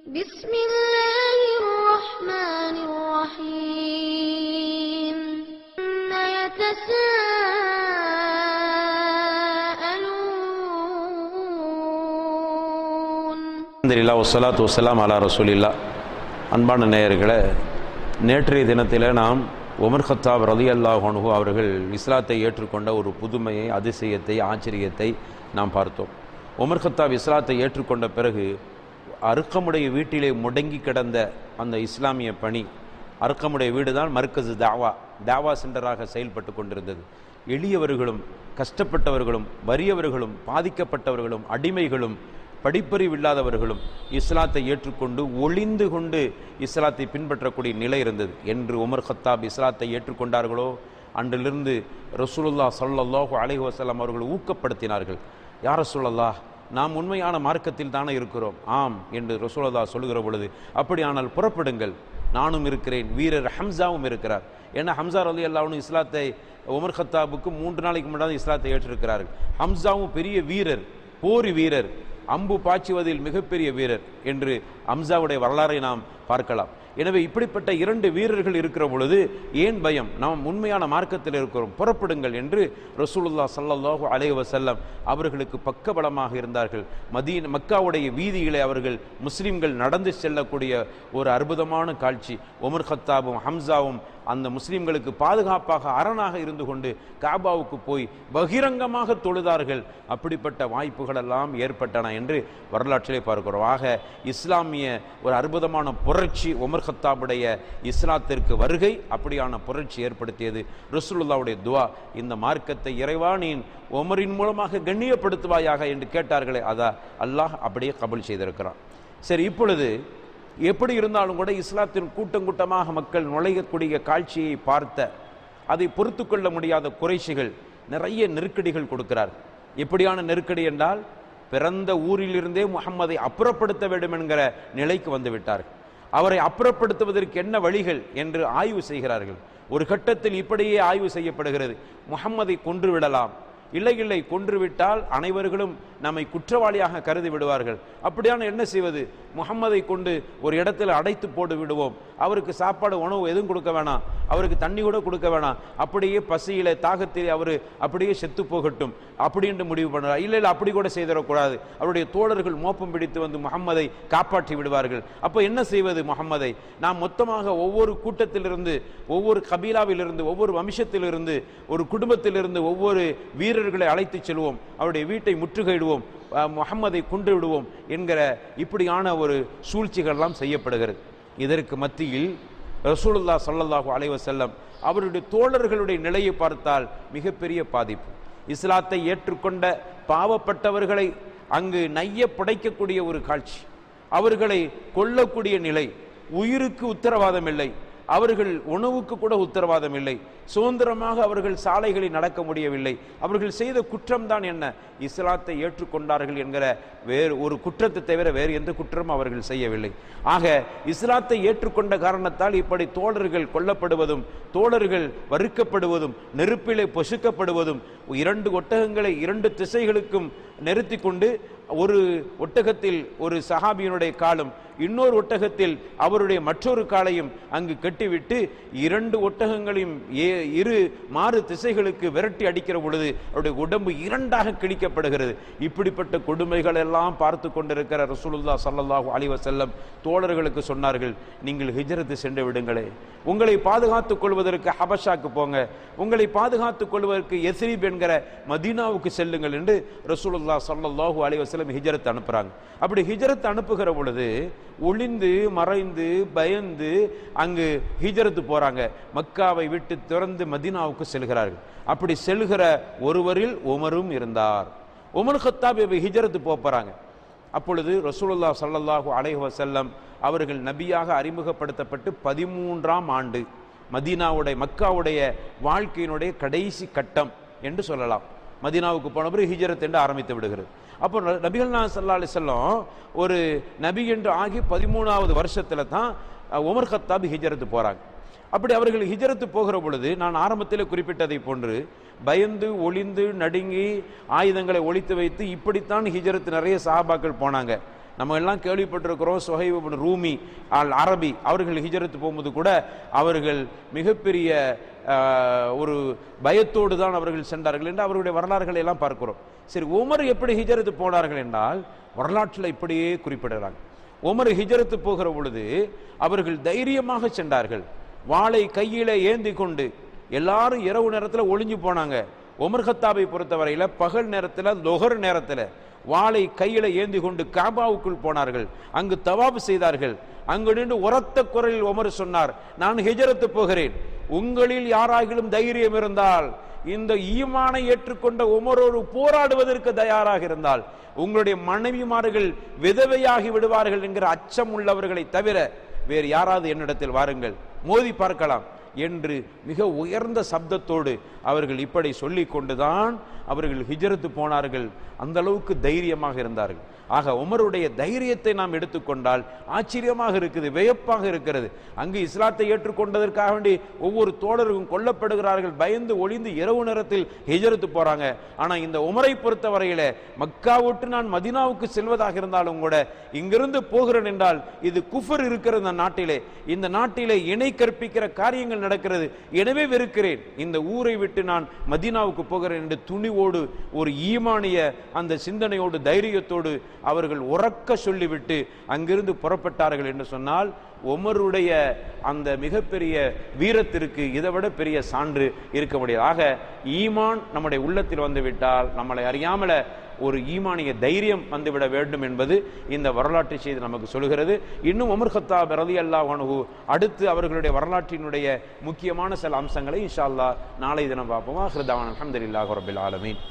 بسم الله الرحمن الرحيم ما يتساءلون அல்ஹம்துலில்லாஹ் வஸ்ஸலாத்து வஸ்ஸலாம் அலா ரசூலில்லா அன்பான நேயர்களே நேற்றைய தினத்தில் நாம் உமர் கத்தாப் ரதி அல்லாஹனு அவர்கள் இஸ்லாத்தை ஏற்றுக்கொண்ட ஒரு புதுமையை அதிசயத்தை ஆச்சரியத்தை நாம் பார்த்தோம் உமர் கத்தாப் இஸ்லாத்தை ஏற்றுக்கொண்ட பிறகு அருக்கமுடைய வீட்டிலே முடங்கி கிடந்த அந்த இஸ்லாமிய பணி அருக்கமுடைய வீடு தான் மர்க்கசு தாவா. தாவா சென்டராக செயல்பட்டு கொண்டிருந்தது. எளியவர்களும் கஷ்டப்பட்டவர்களும் வறியவர்களும் பாதிக்கப்பட்டவர்களும் அடிமைகளும் படிப்பறிவு இல்லாதவர்களும் இஸ்லாத்தை ஏற்றுக்கொண்டு ஒளிந்து கொண்டு இஸ்லாத்தை பின்பற்றக்கூடிய நிலை இருந்தது. என்று உமர் ஹத்தாப் இஸ்லாத்தை ஏற்றுக்கொண்டார்களோ? அன்றிலிருந்து ரசூலுல்லா ஸல்லல்லாஹு அலைஹி வஸல்லம் அவர்கள் ஊக்கப்படுத்தினார்கள். யார் ரசூலுல்லாஹ்? நாம் உண்மையான மார்க்கத்தில் தானே இருக்கிறோம். ஆம் என்று ரசூலுல்லா சொல்லுகிற பொழுது அப்படியானால் புறப்படுங்கள். நானும் இருக்கிறேன். வீரர் ஹம்சாவும் இருக்கிறார். ஏன்னா ஹம்சார் அலி அல்லாவும் இஸ்லாத்தை உமர் ஹத்தாபுக்கு மூன்று நாளைக்கு முன்னாடி இஸ்லாத்தை ஏற்றிருக்கிறார்கள். ஹம்சாவும் பெரிய வீரர் போரி வீரர் அம்பு பாய்ச்சுவதில் மிகப்பெரிய வீரர் என்று அம்சாவுடைய வரலாறை நாம் பார்க்கலாம். எனவே இப்படிப்பட்ட இரண்டு வீரர்கள் இருக்கிற பொழுது ஏன் பயம்? நாம் உண்மையான மார்க்கத்தில் இருக்கிறோம். புறப்படுங்கள் என்று ரசூலுல்லா ஸல்லல்லாஹு அலைஹி செல்லம் அவர்களுக்கு பக்கபலமாக இருந்தார்கள். மதீன் மக்காவுடைய வீதியிலே அவர்கள் முஸ்லீம்கள் நடந்து செல்லக்கூடிய ஒரு அற்புதமான காட்சி. உமர் ஹத்தாபும் ஹம்சாவும் அந்த முஸ்லீம்களுக்கு பாதுகாப்பாக அரணாக இருந்து கொண்டு காபாவுக்கு போய் பகிரங்கமாக தொழுதார்கள். அப்படிப்பட்ட வாய்ப்புகள் எல்லாம் ஏற்பட்டன என்று வரலாற்றிலே பார்க்கிறோம். ஆக இஸ்லாம் இஸ்லாமிய ஒரு அற்புதமான புரட்சி உமர் ஹத்தாபுடைய இஸ்லாத்திற்கு வருகை அப்படியான புரட்சி ஏற்படுத்தியது. ரசூலுல்லாவுடைய துவா இந்த மார்க்கத்தை இறைவானின் உமரின் மூலமாக கண்ணியப்படுத்துவாயாக என்று கேட்டார்களே அதா அல்லாஹ் அப்படியே கபல் செய்திருக்கிறான். சரி இப்பொழுது எப்படி இருந்தாலும் கூட இஸ்லாத்தின் கூட்டம் கூட்டமாக மக்கள் நுழையக்கூடிய காட்சியை பார்த்த அதை பொறுத்து கொள்ள முடியாத குறைச்சிகள் நிறைய நெருக்கடிகள் கொடுக்கிறார் எப்படியான நெருக்கடி என்றால் பிறந்த ஊரிலிருந்தே முகம்மதை அப்புறப்படுத்த வேண்டும் என்கிற நிலைக்கு வந்துவிட்டார் அவரை அப்புறப்படுத்துவதற்கு என்ன வழிகள் என்று ஆய்வு செய்கிறார்கள். ஒரு கட்டத்தில் இப்படியே ஆய்வு செய்யப்படுகிறது. முகம்மதை கொன்று விடலாம். இல்லை இல்லை கொன்றுவிட்டால் அனைவர்களும் நம்மை குற்றவாளியாக கருதி விடுவார்கள் அப்படியான என்ன செய்வது? முகம்மதை கொண்டு ஒரு இடத்துல அடைத்து போட்டு விடுவோம். அவருக்கு சாப்பாடு உணவு எதுவும் கொடுக்க வேணாம். அவருக்கு தண்ணி கூட கொடுக்க வேணாம். அப்படியே பசியில் தாகத்தில் அவர் அப்படியே செத்து போகட்டும். அப்படின்ட்டு முடிவு பண்ணுறார். இல்லை இல்லை அப்படி கூட செய்திடக்கூடாது. அவருடைய தோழர்கள் மோப்பம் பிடித்து வந்து முகம்மதை காப்பாற்றி விடுவார்கள். அப்போ என்ன செய்வது முகம்மதை நாம் மொத்தமாக ஒவ்வொரு கூட்டத்திலிருந்து ஒவ்வொரு கபீலாவிலிருந்து ஒவ்வொரு வம்சத்திலிருந்து ஒரு குடும்பத்திலிருந்து ஒவ்வொரு வீரர்களை அழைத்து செல்வோம். அவருடைய வீட்டை முற்றுகையிடுவோம். முகம்மதை கொன்று விடுவோம் என்கிற இப்படியான ஒரு சூழ்ச்சிகள்லாம் செய்யப்படுகிறது. இதற்கு மத்தியில் ரசூலுல்லா சல்லல்லாஹு அலைவ செல்லம் அவருடைய தோழர்களுடைய நிலையை பார்த்தால் மிகப்பெரிய பாதிப்பு. இஸ்லாத்தை ஏற்றுக்கொண்ட பாவப்பட்டவர்களை அங்கு நைய புடைக்கக்கூடிய ஒரு காட்சி. அவர்களை கொல்லக்கூடிய நிலை. உயிருக்கு உத்தரவாதம் இல்லை. அவர்கள் உணவுக்கு கூட உத்தரவாதம் இல்லை. சுதந்திரமாக அவர்கள் சாலைகளில் நடக்க முடியவில்லை. அவர்கள் செய்த குற்றம்தான் என்ன? இஸ்லாத்தை ஏற்றுக்கொண்டார்கள் என்கிற வேறு ஒரு குற்றத்தை தவிர வேறு எந்த குற்றமும் அவர்கள் செய்யவில்லை. ஆக இஸ்லாத்தை ஏற்றுக்கொண்ட காரணத்தால் இப்படி தோழர்கள் கொல்லப்படுவதும் தோழர்கள் வறுக்கப்படுவதும் நெருப்பிலே பொசுக்கப்படுவதும் இரண்டு ஒட்டகங்களை இரண்டு திசைகளுக்கும் நிறுத்தி கொண்டு ஒரு ஒட்டகத்தில் ஒரு சஹாபியினுடைய காலும் இன்னொரு ஒட்டகத்தில் அவருடைய மற்றொரு காலையும் அங்கு கட்டிவிட்டு இரண்டு ஒட்டகங்களையும் ஏ- இரு மாறு திசைகளுக்கு விரட்டி அடிக்கிற பொழுது அவருடைய உடம்பு இரண்டாக கிழிக்கப்படுகிறது. இப்படிப்பட்ட கொடுமைகள் எல்லாம் பார்த்து கொண்டிருக்கிற ரசூலுல்லா ஸல்லல்லாஹு அலிவ செல்லம் தோழர்களுக்கு சொன்னார்கள் நீங்கள் ஹிஜரத்து சென்று விடுங்களே. உங்களை பாதுகாத்துக் கொள்வதற்கு ஹபஷாக்கு போங்க. உங்களை பாதுகாத்துக் கொள்வதற்கு எஸ்ரீப் என்கிற மதீனாவுக்கு செல்லுங்கள் என்று ரசூலுல்லா சல்லாஹூ அலிவசல்லம் ஹிஜரத் அனுப்புகிறாங்க அப்படி ஹிஜரத் அனுப்புகிற பொழுது ஒளிந்து மறைந்து பயந்து அங்கு ஹிஜ்ரத்து போறாங்க. மக்காவை விட்டு திறந்து மதீனாவுக்கு செல்கிறார்கள். அப்படி செல்கிற ஒருவரில் உமரும் இருந்தார். உமர் ஹத்தாப் இப்ப ஹிஜரத்து போகிறாங்க போறாங்க. அப்பொழுது ரசூலுல்லா சல்லல்லாஹு அலைஹி வசல்லம் அவர்கள் நபியாக அறிமுகப்படுத்தப்பட்டு பதிமூன்றாம் ஆண்டு மதீனாவுடைய மக்காவுடைய வாழ்க்கையினுடைய கடைசி கட்டம் என்று சொல்லலாம். மதினாவுக்கு போன பிறகு ஹிஜரத் என்று ஆரம்பித்து விடுகிறது. அப்போ நபிகள் நான் சல்லா அலிசல்லம் ஒரு நபி என்று ஆகி பதிமூணாவது வருஷத்துல தான் உமர் ஹத்தாப் ஹிஜரத்து போகிறாங்க அப்படி அவர்கள் ஹிஜரத்து போகிற பொழுது நான் ஆரம்பத்தில் குறிப்பிட்டதை போன்று பயந்து ஒளிந்து நடுங்கி ஆயுதங்களை ஒழித்து வைத்து இப்படித்தான் ஹிஜரத்து நிறைய சாபாக்கள் போனாங்க. நம்ம எல்லாம் கேள்விப்பட்டிருக்கிறோம் சுஹைப் ரூமி அல் அரபி அவர்கள் ஹிஜரத்து போகும்போது கூட அவர்கள் மிகப்பெரிய ஒரு பயத்தோடு தான் அவர்கள் சென்றார்கள் என்று அவருடைய வரலாறுகளை எல்லாம் பார்க்கிறோம். சரி உமர் எப்படி ஹிஜரத்து போனார்கள் என்றால் வரலாற்றில் இப்படியே குறிப்பிடுறாங்க. உமர் ஹிஜரத்து போகிற பொழுது அவர்கள் தைரியமாக சென்றார்கள். வாளை கையில ஏந்தி கொண்டு எல்லாரும் இரவு நேரத்தில் ஒளிஞ்சு போனாங்க. உமர் பொறுத்தவரையில் பகல் நேரத்தில் லொகர் நேரத்தில் வாளை கையில் ஏந்தி கொண்டு காபாவுக்குள் போனார்கள். அங்கு தவாபு செய்தார்கள். அங்கு நின்று உரத்த குரலில் ஒமர் சொன்னார் நான் ஹிஜரத்து போகிறேன். உங்களில் யாராகிலும் தைரியம் இருந்தால் இந்த ஈமானை ஏற்றுக்கொண்ட உமரோடு போராடுவதற்கு தயாராக இருந்தால் உங்களுடைய மனைவிமார்கள் விதவையாகி விடுவார்கள் என்கிற அச்சம் உள்ளவர்களை தவிர வேறு யாராவது என்னிடத்தில் வாருங்கள். மோதி பார்க்கலாம். என்று மிக உயர்ந்த சப்தத்தோடு அவர்கள் இப்படி சொல்லி கொண்டுதான் அவர்கள் ஹிஜரத்து போனார்கள். அந்த அளவுக்கு தைரியமாக இருந்தார்கள். ஆக உமருடைய தைரியத்தை நாம் எடுத்துக்கொண்டால் ஆச்சரியமாக இருக்குது வியப்பாக இருக்கிறது. அங்கு இஸ்லாத்தை ஏற்றுக்கொண்டதற்காக வேண்டி ஒவ்வொரு தோழரும் கொல்லப்படுகிறார்கள். பயந்து ஒளிந்து இரவு நேரத்தில் ஹிஜரத்து போறாங்க. ஆனா இந்த உமரை பொறுத்த வரையில மக்காவுட்டு நான் மதினாவுக்கு செல்வதாக இருந்தாலும் கூட இங்கிருந்து போகிறேன் என்றால் இது குஃபர் இருக்கிற இந்த நாட்டிலே. இந்த நாட்டிலே இணை கற்பிக்கிற காரியங்கள் நடக்கிறது. எனவே வெறுக்கிறேன். இந்த ஊரை விட்டு நான் மதீனாவுக்கு போகிறேன் என்று துணிவோடு ஒரு ஈமானிய அந்த சிந்தனையோடு தைரியத்தோடு அவர்கள் உறக்க சொல்லிவிட்டு அங்கிருந்து புறப்பட்டார்கள் என்று சொன்னால் உமருடைய அந்த மிகப்பெரிய வீரத்திற்கு இதை விட பெரிய சான்று இருக்க முடியாது. ஆக ஈமான் நம்முடைய உள்ளத்தில் வந்துவிட்டால் நம்மளை அறியாமல ஒரு ஈமானிய தைரியம் வந்துவிட வேண்டும் என்பது இந்த வரலாற்று செய்தி நமக்கு சொல்கிறது. இன்னும் உமர் கத்தாப் ரதி அல்லாஹ் அடுத்து அவர்களுடைய வரலாற்றினுடைய முக்கியமான சில அம்சங்களை இன்ஷா அல்லா நாளை தினம் பார்ப்போம். ஹிருதாவான் அஹமதுல்லாஹ் ரபில் ஆலமீன்.